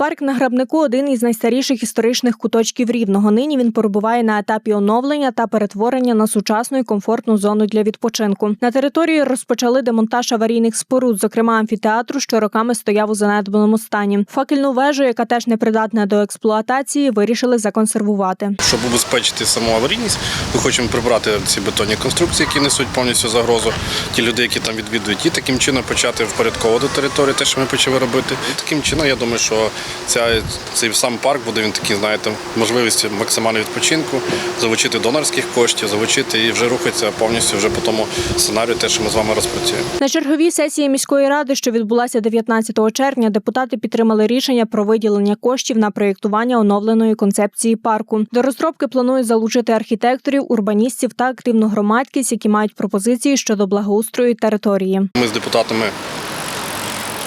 Парк на грабнику один із найстаріших історичних куточків рівного. Нині він перебуває на етапі оновлення та перетворення на сучасну і комфортну зону для відпочинку. На території розпочали демонтаж аварійних споруд, зокрема амфітеатру, що роками стояв у занедбаному стані. Факельну вежу, яка теж непридатна до експлуатації, вирішили законсервувати. Щоб убезпечити саму аварійність, ми хочемо прибрати ці бетонні конструкції, які несуть повністю загрозу. Ті люди, які там відвідують, і таким чином почати впорядковувати територію, те, що ми почали робити. І таким чином, я думаю, що ця, цей сам парк буде він такий, знаєте, можливістю максимального відпочинку, залучити донорських коштів, залучити і вже рухатися повністю вже по тому сценарію, те, що ми з вами розпрацюємо. На черговій сесії міської ради, що відбулася 19 червня, депутати підтримали рішення про виділення коштів на проєктування оновленої концепції парку. До розробки планують залучити архітекторів, урбаністів та активну громадськість, які мають пропозиції щодо благоустрою території. Ми з депутатами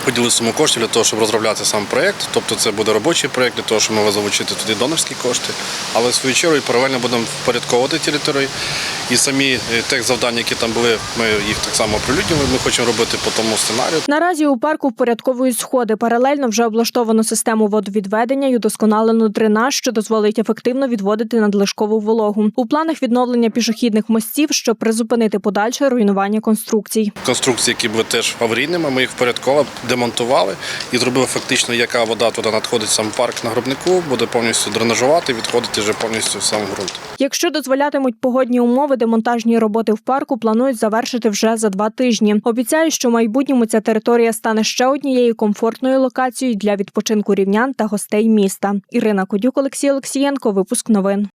поділили суму коштів для того, щоб розробляти сам проєкт. Тобто це буде робочий проєкт для того, щоб ми залучити туди донорські кошти. Але в свою чергу і паралельно будемо впорядковувати територію. І самі е, тех завдання, які там були, ми їх так само оприлюднили. Ми хочемо робити по тому сценарію. Наразі у парку впорядковують сходи. Паралельно вже облаштовано систему водовідведення і удосконалено дренаж, що дозволить ефективно відводити надлишкову вологу. У планах відновлення пішохідних мостів, щоб призупинити подальше руйнування конструкцій. Конструкції, які були теж аварійними, ми їх впорядковали, демонтували і зробили фактично, яка вода туди надходить сам парк на гробнику, буде повністю дренажувати, відходити вже повністю в сам ґрунт. Якщо дозволятимуть погодні умови, демонтажні роботи в парку планують завершити вже за два тижні. Обіцяють, що в майбутньому ця територія стане ще однією комфортною локацією для відпочинку рівнян та гостей міста. Ірина Кодюк, Олексій Олексієнко. Випуск новин.